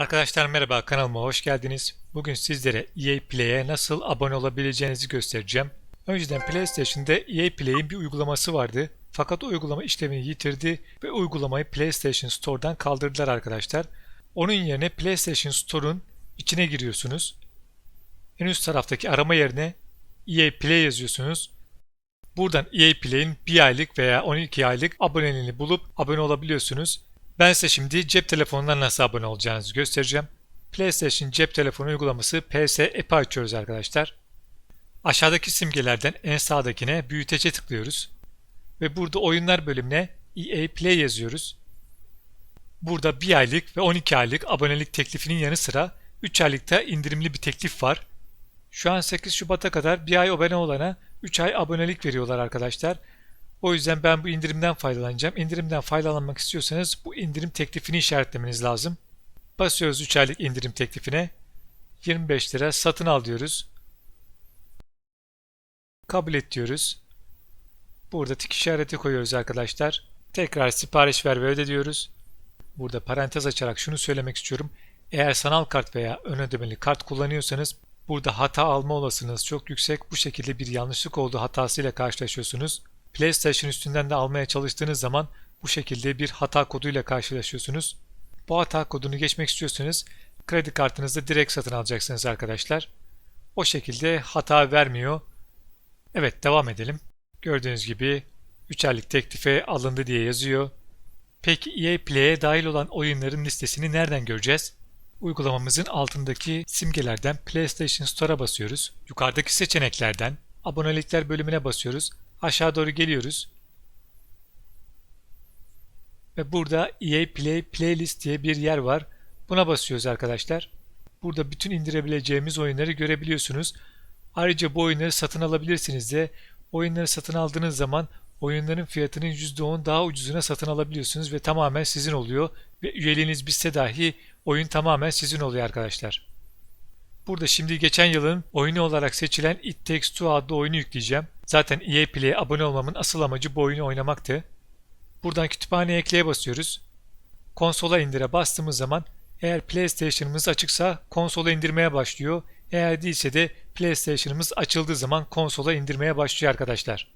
Arkadaşlar merhaba kanalıma hoş geldiniz. Bugün sizlere EA Play'e nasıl abone olabileceğinizi göstereceğim. Önceden PlayStation'da EA Play'in bir uygulaması vardı. Fakat uygulama işlevini yitirdi ve uygulamayı PlayStation Store'dan kaldırdılar arkadaşlar. Onun yerine PlayStation Store'un içine giriyorsunuz. En üst taraftaki arama yerine EA Play yazıyorsunuz. Buradan EA Play'in 1 aylık veya 12 aylık aboneliğini bulup abone olabiliyorsunuz. Ben size şimdi cep telefonundan nasıl abone olacağınızı göstereceğim. PlayStation cep telefonu uygulaması PS App'i açıyoruz arkadaşlar. Aşağıdaki simgelerden en sağdakine büyütece tıklıyoruz. Ve burada oyunlar bölümüne EA Play yazıyoruz. Burada 1 aylık ve 12 aylık abonelik teklifinin yanı sıra 3 aylıkta indirimli bir teklif var. Şu an 8 Şubat'a kadar bir ay abone olana 3 ay abonelik veriyorlar arkadaşlar. O yüzden ben bu indirimden faydalanacağım. İndirimden faydalanmak istiyorsanız bu indirim teklifini işaretlemeniz lazım. Basıyoruz 3 aylık indirim teklifine. 25 lira satın al diyoruz. Kabul et diyoruz. Burada tik işareti koyuyoruz arkadaşlar. Tekrar sipariş ver ve öde diyoruz. Burada parantez açarak şunu söylemek istiyorum. Eğer sanal kart veya ön ödemeli kart kullanıyorsanız burada hata alma olasılığınız çok yüksek. Bu şekilde bir yanlışlık olduğu hatasıyla karşılaşıyorsunuz. PlayStation üstünden de almaya çalıştığınız zaman bu şekilde bir hata koduyla karşılaşıyorsunuz. Bu hata kodunu geçmek istiyorsanız kredi kartınızda direkt satın alacaksınız arkadaşlar. O şekilde hata vermiyor. Evet devam edelim. Gördüğünüz gibi 3 aylık teklife alındı diye yazıyor. Peki EA Play'e dahil olan oyunların listesini nereden göreceğiz? Uygulamamızın altındaki simgelerden PlayStation Store'a basıyoruz. Yukarıdaki seçeneklerden abonelikler bölümüne basıyoruz. Aşağı doğru geliyoruz. Ve burada EA Play Playlist diye bir yer var. Buna basıyoruz arkadaşlar. Burada bütün indirebileceğimiz oyunları görebiliyorsunuz. Ayrıca bu oyunları satın alabilirsiniz de oyunları satın aldığınız zaman oyunların fiyatının %10 daha ucuzuna satın alabiliyorsunuz ve tamamen sizin oluyor ve üyeliğiniz bitse dahi oyun tamamen sizin oluyor arkadaşlar. Burada şimdi geçen yılın oyunu olarak seçilen It Takes Two adlı oyunu yükleyeceğim. Zaten EA Play'e abone olmamın asıl amacı bu oyunu oynamaktı. Buradan kütüphaneye ekleye basıyoruz. Konsola indire bastığımız zaman eğer PlayStation'ımız açıksa konsola indirmeye başlıyor. Eğer değilse de PlayStation'ımız açıldığı zaman konsola indirmeye başlıyor arkadaşlar.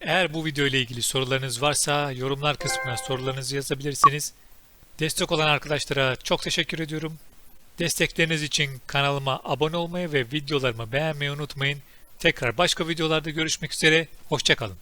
Eğer bu video ile ilgili sorularınız varsa yorumlar kısmına sorularınızı yazabilirsiniz. Destek olan arkadaşlara çok teşekkür ediyorum. Destekleriniz için kanalıma abone olmayı ve videolarımı beğenmeyi unutmayın. Tekrar başka videolarda görüşmek üzere. Hoşçakalın.